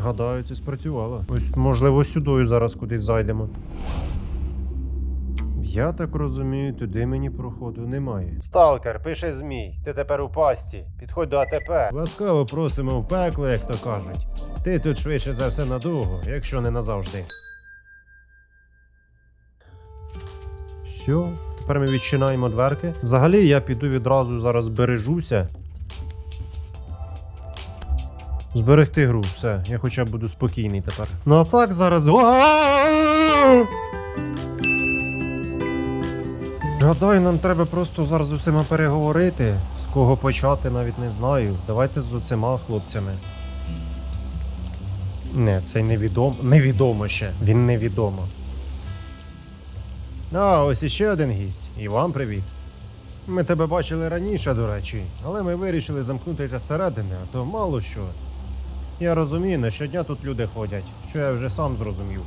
Гадаю, це спрацювало. Ось, можливо, сюдою зараз кудись зайдемо. Я так розумію, туди мені проходу немає. Сталкер, пише змій. Ти тепер у пасті. Підходь до АТП. Ласкаво просимо в пекло, як то кажуть. Ти тут швидше за все надовго, якщо не назавжди. Все, тепер ми відчинаємо дверки. Взагалі я піду відразу зараз збережуся. Зберегти гру, все. Я хоча б буду спокійний тепер. Ну а так зараз. Гадаю, нам треба просто зараз усіма переговорити. З кого почати, навіть не знаю. Давайте з оцима хлопцями. Не, цей невідомо. Невідомо ще. Він невідомо. А, ось іще один гість. І вам привіт. Ми тебе бачили раніше, до речі, але ми вирішили замкнутися зсередини, а то мало що. Я розумію, не щодня тут люди ходять, що я вже сам зрозумів.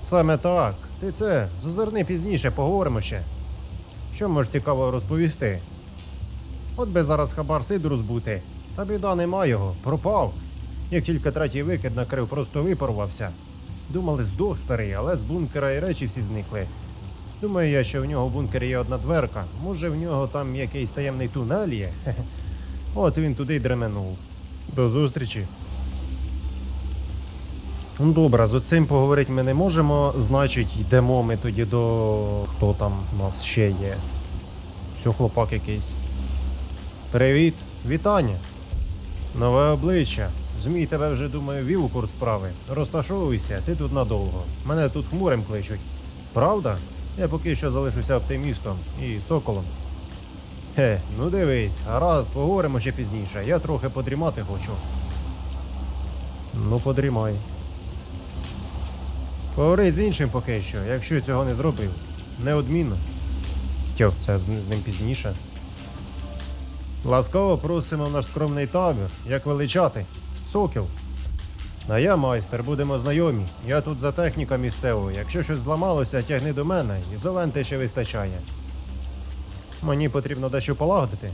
Саме так. Ти це, зазирни пізніше, поговоримо ще. Що можеш цікаво розповісти? От би зараз хабар Сидору збути, та біда нема його, пропав. Як тільки третій викид накрив, просто випарувався. Думали, здох старий, але з бункера і речі всі зникли. Думаю я, що в нього в бункері є одна дверка. Може, в нього там якийсь таємний тунель є. От він туди й дременув. До зустрічі. Ну добре, з оцим поговорити ми не можемо. Значить, йдемо ми тоді до. Хто там у нас ще є? Все, хлопак якийсь. Привіт, вітання. Нове обличчя. Змій тебе вже думаю вів у курс справи. Розташовуйся, ти тут надовго. Мене тут хмурим кличуть. Правда? Я поки що залишуся оптимістом і соколом. Хе, ну дивись, гаразд, поговоримо ще пізніше. Я трохи подрімати хочу. Ну, подрімай. Поговори з іншим поки що, якщо цього не зробив. Неодмінно. Тьо, це з, з ним пізніше. Ласкаво просимо наш скромний табір, як величати. Сокіл. А я майстер, будемо знайомі. Я тут за техніка місцевого. Якщо щось зламалося, тягни до мене, ізоленти ще вистачає. Мені потрібно дещо полагодити.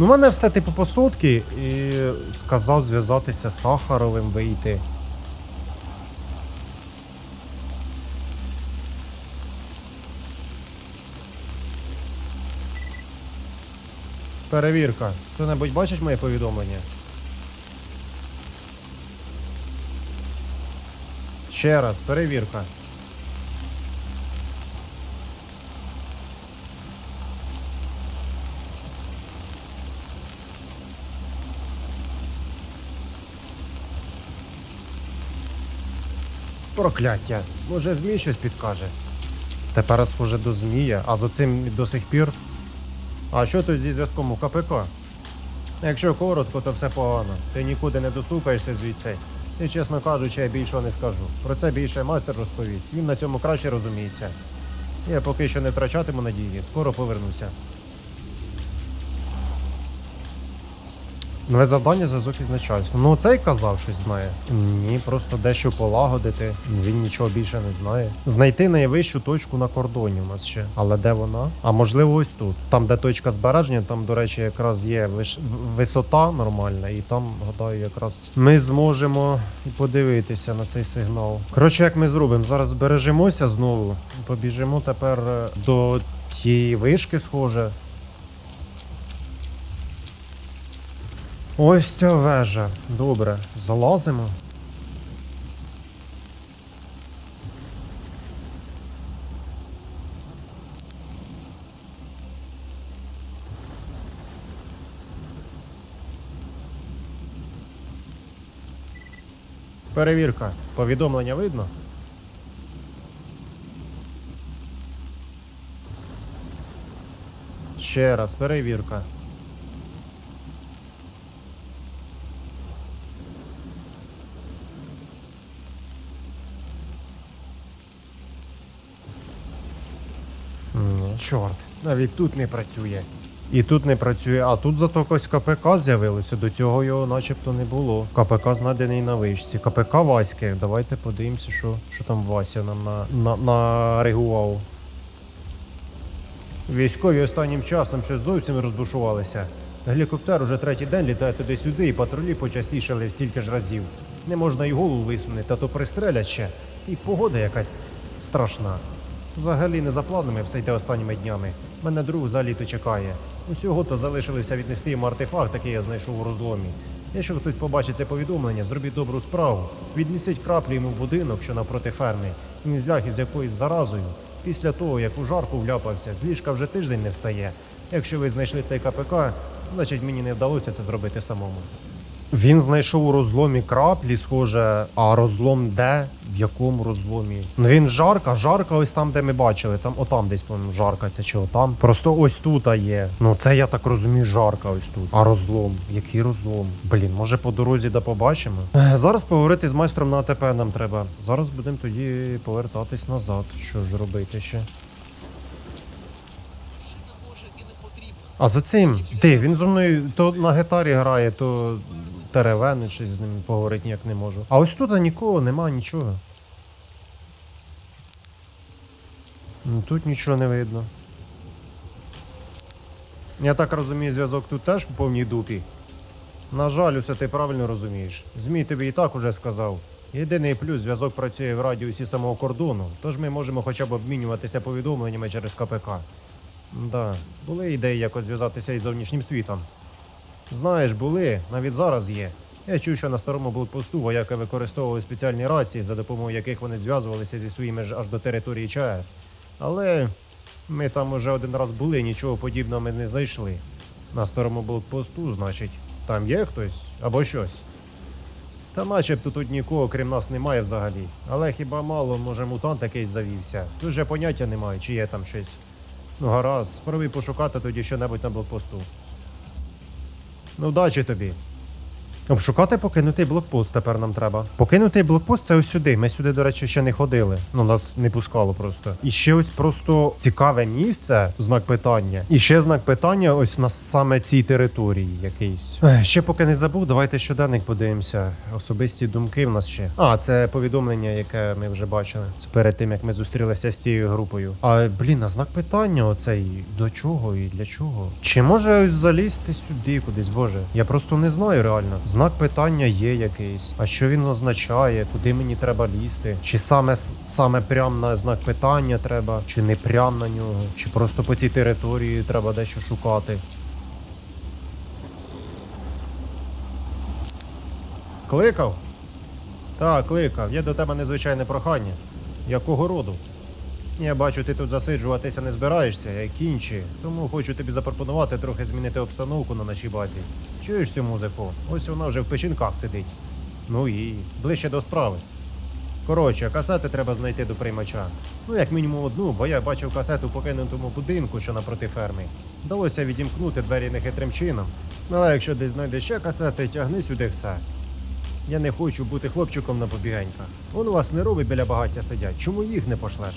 Ну, у мене все типу по сотки і сказав зв'язатися з Сахаровим вийти. Перевірка. Хто-небудь бачить моє повідомлення? Ще раз, перевірка. Прокляття. Може, змій щось підкаже. Тепер схоже до змія, а з оцим до сих пір. А що тут зі зв'язком у КПК? Якщо коротко, то все погано. Ти нікуди не достукаєшся звідси. І, чесно кажучи, я більшого не скажу. Про це більше майстер розповість. Він на цьому краще розуміється. Я поки що не втрачатиму надії, скоро повернуся. Нове завдання зв'язок із начальством. Ну цей казав щось знає. Ні, просто дещо полагодити. Він нічого більше не знає. Знайти найвищу точку на кордоні у нас ще. Але де вона? А можливо, ось тут. Там, де точка збереження, там, до речі, якраз є висота нормальна, і там, гадаю, якраз ми зможемо подивитися на цей сигнал. Коротше, як ми зробимо? Зараз збережемося знову. Побіжимо тепер е, до тієї вишки, схоже. Ось ця вежа. Добре, залазимо. Перевірка. Повідомлення видно? Ще раз, перевірка. Ні, чорт, навіть тут не працює. І тут не працює, а тут зато якось КПК з'явилося. До цього його начебто не було. КПК знайдений на вишці. КПК Васьки. Давайте подивимося, що, що там Вася нам на, на, нарегував. Військові останнім часом щось зовсім розбушувалися. Гелікоптер уже третій день літає туди-сюди, і патрулі почастішали стільки ж разів. Не можна й голову висунути, а то пристрелять ще. І погода якась страшна. Взагалі не за планами все йде останніми днями. Мене друг за літо чекає. Усього то залишилося віднести йому артефакт, який я знайшов у розломі. Якщо хтось побачить це повідомлення, зробіть добру справу. Віднесіть краплі йому в будинок, що навпроти ферми. Він зляг із якоюсь заразою. Після того, як у жарку вляпався, з ліжка вже тиждень не встає. Якщо ви знайшли цей КПК, значить мені не вдалося це зробити самому. Він знайшов у розломі краплі, схоже, а розлом де? В якому розломі? Ну він жарка, жарка ось там, де ми бачили. Там, отам десь, по-моєму, жарка, це чи отам. Просто ось тут є. Ну це я так розумію, жарка ось тут. А розлом? Який розлом? Блін, може по дорозі да побачимо? Зараз поговорити з майстром на АТП нам треба. Зараз будемо тоді повертатись назад. Що ж робити ще? А за цим, ти, він зо мною то на гітарі грає, то теревени, щось з ним поговорити ніяк не можу. А ось тут нікого, нема нічого. Ну, Тут нічого не видно. Я так розумію, зв'язок тут теж в повній дупі. На жаль, усе ти правильно розумієш. Змій тобі і так уже сказав. Єдиний плюс зв'язок працює в радіусі самого кордону, тож ми можемо хоча б обмінюватися повідомленнями через КПК. Да, були ідеї якось зв'язатися із зовнішнім світом. Знаєш, були, навіть зараз є. Я чув, що на старому блокпосту вояки використовували спеціальні рації, за допомогою яких вони зв'язувалися зі своїми ж аж до території ЧАЕС. Але ми там уже один раз були, нічого подібного ми не знайшли. На старому блокпосту, значить, там є хтось або щось. Та начебто тут нікого, крім нас, немає взагалі. Але хіба мало, може, мутант якийсь завівся. Тут же поняття немає, чи є там щось. Ну, гаразд, спробуй пошукати тоді що-небудь на блокпосту. Ну, удачі тобі. Обшукати покинутий блокпост тепер нам треба. Покинутий блокпост це ось сюди. Ми сюди, до речі, ще не ходили. Ну, нас не пускало просто. І ще ось просто цікаве місце, знак питання. І ще знак питання ось на саме цій території якийсь. Ще поки не забув, давайте щоденник подивимося. Особисті думки в нас ще. А, це повідомлення, яке ми вже бачили. Це перед тим, як ми зустрілися з цією групою. А блін, а знак питання оцей до чого і для чого? Чи може ось залізти сюди кудись, боже? Я просто не знаю реально. Знак питання є якийсь. А що він означає? Куди мені треба лізти? Чи саме саме прям на знак питання треба, чи не прям на нього, чи просто по цій території треба дещо шукати? Кликав? Так, кликав. Є до тебе незвичайне прохання. Якого роду? Я бачу, ти тут засиджуватися не збираєшся, як інші, тому хочу тобі запропонувати трохи змінити обстановку на нашій базі. Чуєш цю музику? Ось вона вже в печінках сидить. Ну і ближче до справи. Коротше, касети треба знайти до приймача. Ну, як мінімум одну, бо я бачив касету в покинутому будинку, що напроти ферми. Вдалося відімкнути двері нехитрим чином. Але якщо десь знайдеш ще касети, тягни сюди все. Я не хочу бути хлопчиком на побігеньках. Он у вас не роби біля багаття сидять. Чому їх не пошлеш?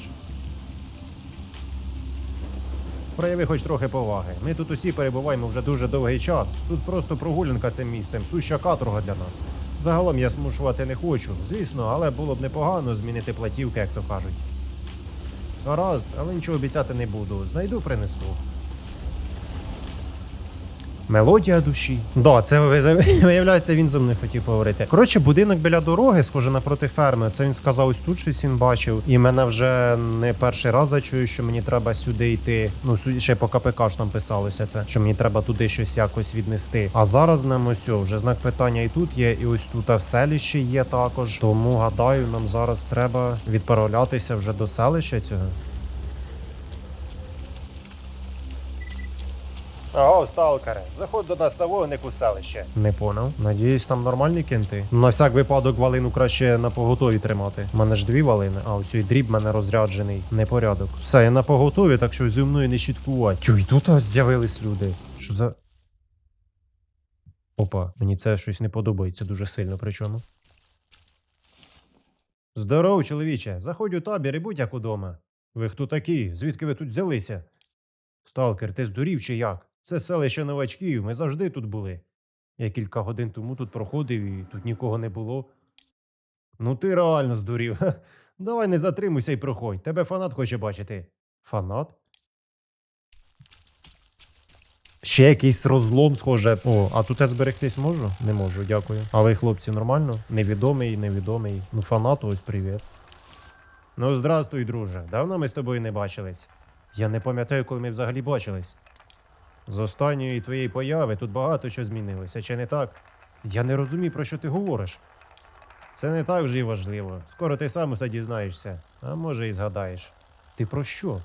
Прояви хоч трохи поваги. Ми тут усі перебуваємо вже дуже довгий час. Тут просто прогулянка цим місцем, суща каторга для нас. Загалом я смушувати не хочу, звісно, але було б непогано змінити платівки, як то кажуть. Гаразд, але нічого обіцяти не буду. Знайду, принесу. Мелодія душі. Да, це ви- виявляється, він зо мною хотів поговорити. Коротше, будинок біля дороги, схоже напроти ферми. Це він сказав, ось тут щось він бачив. І мене вже не перший раз зачую, що мені треба сюди йти. Ну, ще по КПК ж там писалося це, що мені треба туди щось якось віднести. А зараз нам ось вже знак питання і тут є, і ось тут в селищі є також. Тому гадаю, нам зараз треба відправлятися вже до селища цього. Ого, сталкере, заходь до нас на вогник у селище. Не поняв. Надіюсь, там нормальні кінти. На всяк випадок валину краще на поготові тримати. У мене ж дві валини, а ось і дріб мене розряджений. Непорядок. Все, я на поготові, так що зі мною не щиткувати. Чу, і тут з'явились люди. Що за. Опа, мені це щось не подобається дуже сильно, причому. Здоров, чоловіче, заходь у табір і будь як удома. Ви хто такі? Звідки ви тут взялися? Сталкер, ти здурів чи як? Це селище новачків, ми завжди тут були. Я кілька годин тому тут проходив і тут нікого не було. Ну ти реально здурів. Давай не затримуйся і проходь. Тебе фанат хоче бачити. Фанат? ще якийсь розлом, схоже. О, а тут я зберегтись можу? Не можу, дякую. А ви, хлопці, нормально? Невідомий, невідомий. Ну, фанату, ось привіт. Ну, здрастуй, друже. Давно ми з тобою не бачились. Я не пам'ятаю, коли ми взагалі бачились. З останньої твоєї появи тут багато що змінилося, чи не так? Я не розумію, про що ти говориш. Це не так вже й важливо. Скоро ти сам усе дізнаєшся, а може і згадаєш. Ти про що?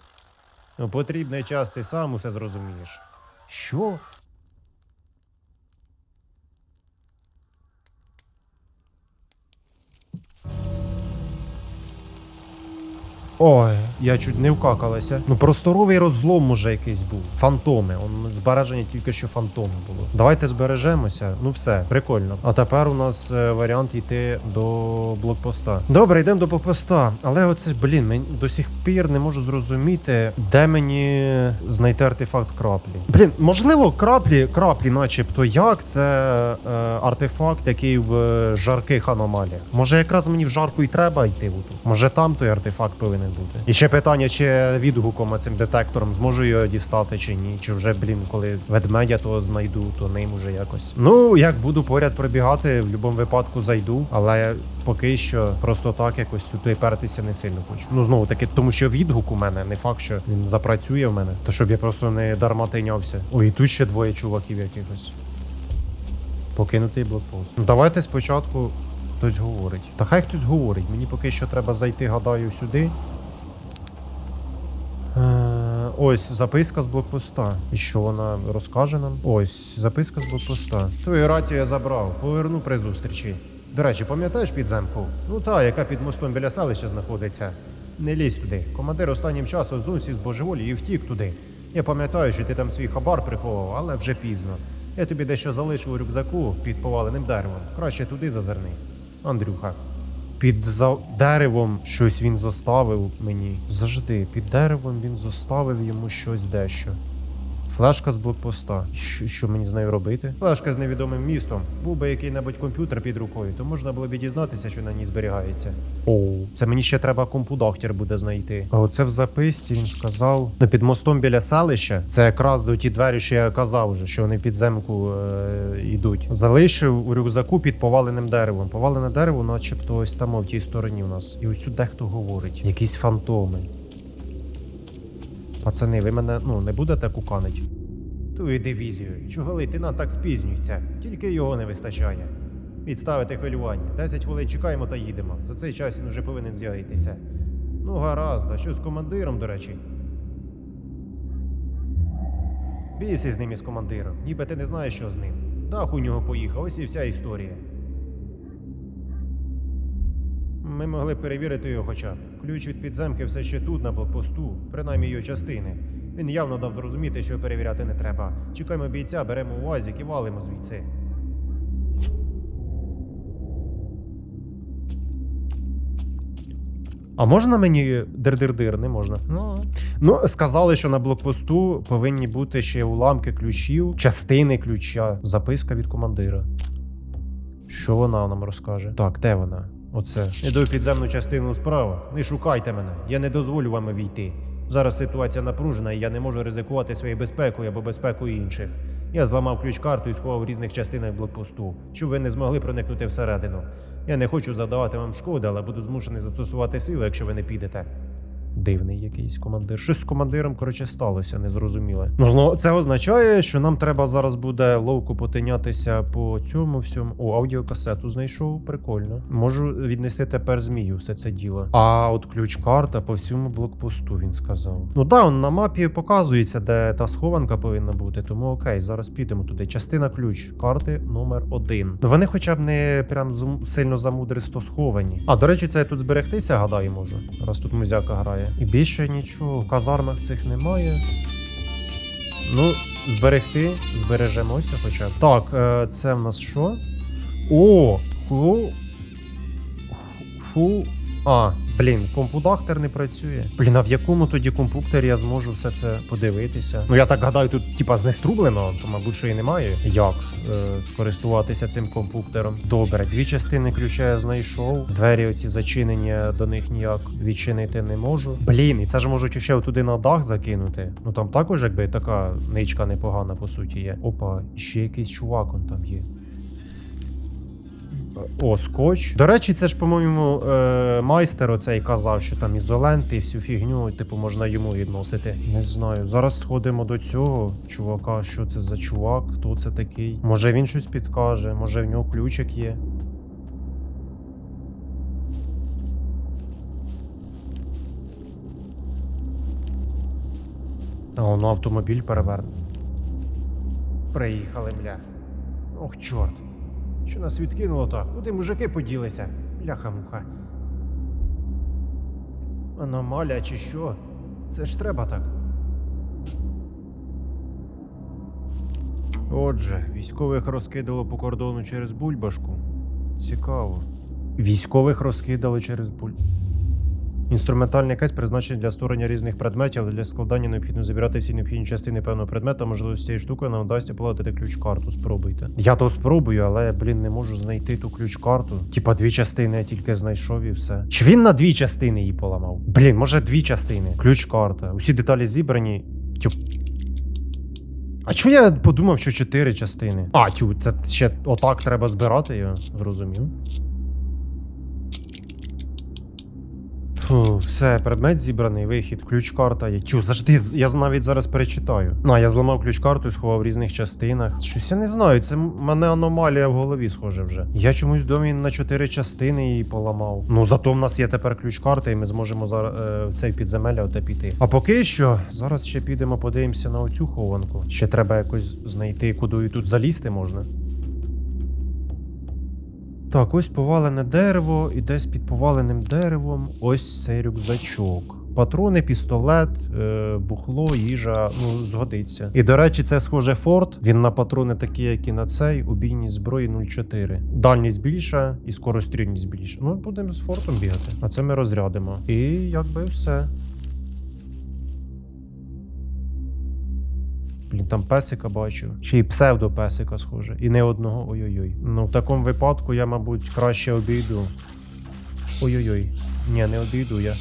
Ну, потрібний час ти сам усе зрозумієш. Що? Ой, я чуть не вкакалася. Ну, просторовий розлом може якийсь був. Фантоми. Он збереження тільки що фантоми було. Давайте збережемося. Ну все, прикольно. А тепер у нас е, варіант йти до блокпоста. Добре, йдемо до блокпоста. Але оце, блін, мені до сих пір не можу зрозуміти, де мені знайти артефакт краплі. Блін, можливо, краплі, краплі, начебто, як це е, артефакт, який в е, жарких аномаліях. Може, якраз мені в жарку і треба йти. Може, там той артефакт повинен бути. І ще питання, чи відгуком цим детектором зможу його дістати чи ні. Чи вже, блін, коли ведмедя того знайду, то ним уже якось. Ну, як буду поряд пробігати, в будь-якому випадку зайду, але поки що просто так якось сюди пертися не сильно хочу. Ну знову таки, тому що відгук у мене не факт, що він запрацює в мене, то щоб я просто не дарма тинявся. Ой, і тут ще двоє чуваків якихось. Покинутий блокпост. Ну давайте спочатку хтось говорить. Та хай хтось говорить. Мені поки що треба зайти, гадаю, сюди. Ось записка з блокпоста. І що вона розкаже нам? Ось записка з блокпоста. Твою рацію я забрав. Поверну при зустрічі. До речі, пам'ятаєш підземку? Ну та, яка під мостом біля селища знаходиться. Не лізь туди. Командир останнім часом зовсім з божеволі і втік туди. Я пам'ятаю, що ти там свій хабар приховував, але вже пізно. Я тобі дещо залишив у рюкзаку під поваленим деревом. Краще туди зазирни. Андрюха. Під за деревом щось він зоставив мені. Завжди, під деревом він зоставив йому щось дещо. Флешка з блокпоста. Що, що мені з нею робити? Флешка з невідомим містом. Був би який-небудь комп'ютер під рукою, то можна було б і дізнатися, що на ній зберігається. О, це мені ще треба компудахтер буде знайти. А оце в записці він сказав. Ну, під мостом біля селища. Це якраз ті двері, що я казав вже, що вони під земку е, йдуть. Залишив у рюкзаку під поваленим деревом. Повалене дерево, начебто, ось там в тій стороні у нас. І ось сюди хто говорить. Якісь фантоми. Пацани, ви мене ну не будете куканить? Тую дивізію. Чого лейтенант так спізнюється? Тільки його не вистачає. Відставити хвилювання. 10 хвилин чекаємо та їдемо. За цей час він уже повинен з'явитися. Ну, гаразд, а що з командиром, до речі? Бійся з ним із командиром, ніби ти не знаєш, що з ним. Дах у нього поїхав, ось і вся історія. Ми могли б перевірити його хоча б. Ключ від підземки все ще тут, на блокпосту, принаймні його частини. Він явно дав зрозуміти, що перевіряти не треба. Чекаємо бійця, беремо УАЗик і валимо звідси. А можна мені дир-дир-дир? Не можна. Ну. ну, сказали, що на блокпосту повинні бути ще уламки ключів, частини ключа, записка від командира. Що вона нам розкаже? Так, де вона? Оце. Іду в підземну частину справа. Не шукайте мене. Я не дозволю вам війти. Зараз ситуація напружена, і я не можу ризикувати своєю безпекою або безпекою інших. Я зламав ключ-карту і сховав в різних частинах блокпосту, щоб ви не змогли проникнути всередину. Я не хочу завдавати вам шкоди, але буду змушений застосувати сили, якщо ви не підете. Дивний якийсь командир. Щось з командиром, коротше, сталося, незрозуміле. Ну, знову це означає, що нам треба зараз буде ловко потинятися по цьому всьому. О, аудіокасету знайшов, прикольно. Можу віднести тепер змію все це діло. А от ключ-карта по всьому блокпосту, він сказав. Ну так, он на мапі показується, де та схованка повинна бути, тому окей, зараз підемо туди. Частина ключ карти номер один. Ну вони хоча б не прям сильно замудристо сховані. А, до речі, це я тут зберегтися, гадаю, можу. Раз тут музяка грає. І більше нічого в казармах цих немає. Ну, зберегти, збережемося хоча б. Так, е, це в нас що? О, ху. Фу. А, блін, компудактер не працює. Блін, а в якому тоді компуктері я зможу все це подивитися? Ну я так гадаю, тут типа знеструблено, то мабуть, що і немає. Як е, скористуватися цим компуктером? Добре, дві частини ключа я знайшов. Двері оці зачинені, до них ніяк відчинити не можу. Блін, і це ж можуть ще туди на дах закинути. Ну там також якби така ничка непогана по суті є. Опа, ще якийсь чувак он там є. О, скотч. До речі, це ж, по-моєму, е, майстер оцей казав, що там ізоленти і всю фігню, типу, можна йому відносити. Не знаю. Зараз сходимо до цього чувака. Що це за чувак? Хто це такий? Може він щось підкаже, може в нього ключик є. А воно автомобіль переверне. Приїхали, мля. Ох, чорт. Що нас відкинуло так? Куди мужики поділися? Бляха-муха. Аномалія чи що? Це ж треба так. Отже, військових розкидало по кордону через бульбашку. Цікаво. Військових розкидали через буль. Інструментальний якась призначений для створення різних предметів, але для складання необхідно забирати всі необхідні частини певного предмета. Можливо, з цією штукою нам вдасться поладити ключ-карту. Спробуйте. Я то спробую, але блін, не можу знайти ту ключ-карту. Типа дві частини я тільки знайшов і все. Чи він на дві частини її поламав? Блін, може дві частини. Ключ-карта. Усі деталі зібрані. Тю. А чому я подумав, що чотири частини? А, тю, це ще отак треба збирати, я зрозумів. Фу, все, предмет зібраний, вихід, ключ-карта є. Чу, завжди, я навіть зараз перечитаю. А, я зламав ключ-карту і сховав в різних частинах. Щось я не знаю, це мене аномалія в голові схоже вже. Я чомусь домі на чотири частини її поламав. Ну зато в нас є тепер ключ-карта, і ми зможемо зараз е, цей підземелля оте піти. А поки що, зараз ще підемо, подивимося на оцю хованку. Ще треба якось знайти, куди тут залізти можна. Так, ось повалене дерево, і десь під поваленим деревом ось цей рюкзачок. Патрони, пістолет, е, бухло, їжа, ну, згодиться. І до речі, це схоже Форд. Він на патрони такі, як і на цей, у бійній зброї 0,4. Дальність більша і скорострільність більша. Ну, будемо з Фортом бігати. А це ми розрядимо. І якби все. Блін, там песика бачу. Ще й псевдопесика схоже. І не одного. Ой-ой-ой. Ну, в такому випадку я, мабуть, краще обійду. Ой-ой-ой. Ні, не обійду я.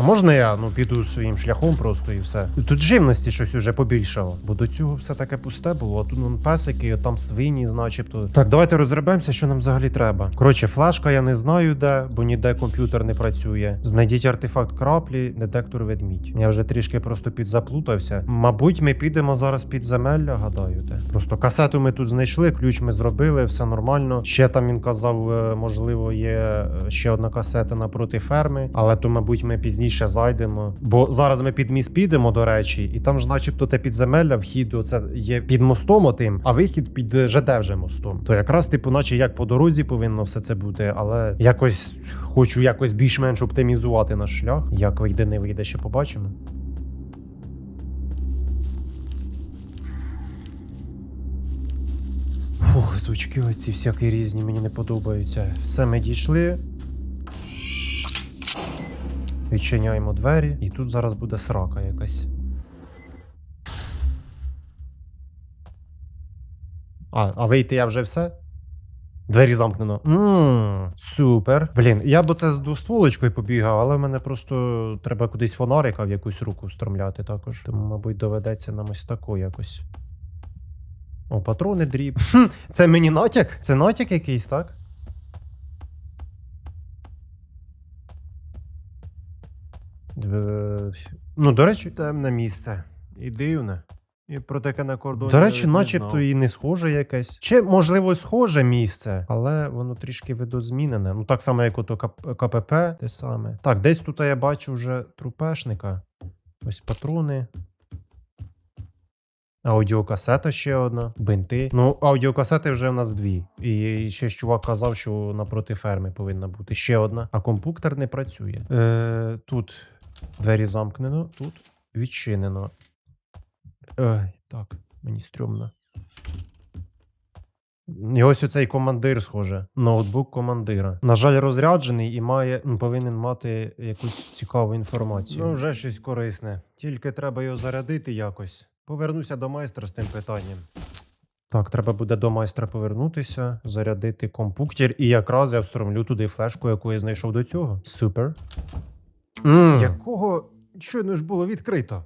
А можна я ну піду своїм шляхом просто і все. Тут живності щось уже побільшало, бо до цього все таке пусте було. а Тут вон песики, а там свині, начебто. Так, давайте розгребемося, що нам взагалі треба. Коротше, флешка я не знаю де, бо ніде комп'ютер не працює. Знайдіть артефакт краплі, детектор ведмідь. Я вже трішки просто підзаплутався. Мабуть, ми підемо зараз під земелля, гадаю. Те. Просто касету ми тут знайшли, ключ ми зробили, все нормально. Ще там він казав, е, можливо, є е, ще одна касета напроти ферми, але то, мабуть, ми пізніше зайдемо. Бо зараз ми під міст підемо, до речі, і там ж, начебто, те підземелля, вхід оце є під мостом отим, а вихід під ЖД вже мостом. То якраз, типу, наче як по дорозі повинно все це бути, але якось хочу якось більш-менш оптимізувати наш шлях. Як вийде, не вийде, ще побачимо. Фух, звучки оці всякі різні мені не подобаються. Все, ми дійшли. Відчиняємо двері, і тут зараз буде срака якась. А, а вийти я вже все? Двері замкнено. Ммм, супер. Блін, я б це з двостволочкою побігав, але в мене просто треба кудись фонарика в якусь руку встромляти також. Тому, мабуть, доведеться нам ось тако якось. О, патрони дріб. Хм, це мені натяк? Це натяк якийсь, так? Е, Ну, до речі, темне місце. І дивне. І про таке на кордоні. До речі, начебто і не схоже якесь. Чи, можливо, схоже місце, але воно трішки видозмінене. Ну, так само, як ото КПП, те саме. Так, десь тут я бачу вже трупешника. Ось патрони. Аудіокасета ще одна, бинти. Ну, аудіокасети вже в нас дві. І ще ж чувак казав, що напроти ферми повинна бути ще одна. А компуктер не працює. Е, тут двері замкнено, тут відчинено. Ой, так. Мені стрьомно. І ось оцей командир, схоже. Ноутбук командира. На жаль, розряджений і має, повинен мати якусь цікаву інформацію. Ну, вже щось корисне. Тільки треба його зарядити якось. Повернуся до майстра з цим питанням. Так, треба буде до майстра повернутися, зарядити компуктір, і якраз я встромлю туди флешку, яку я знайшов до цього. Супер. Якого щойно ж було відкрито?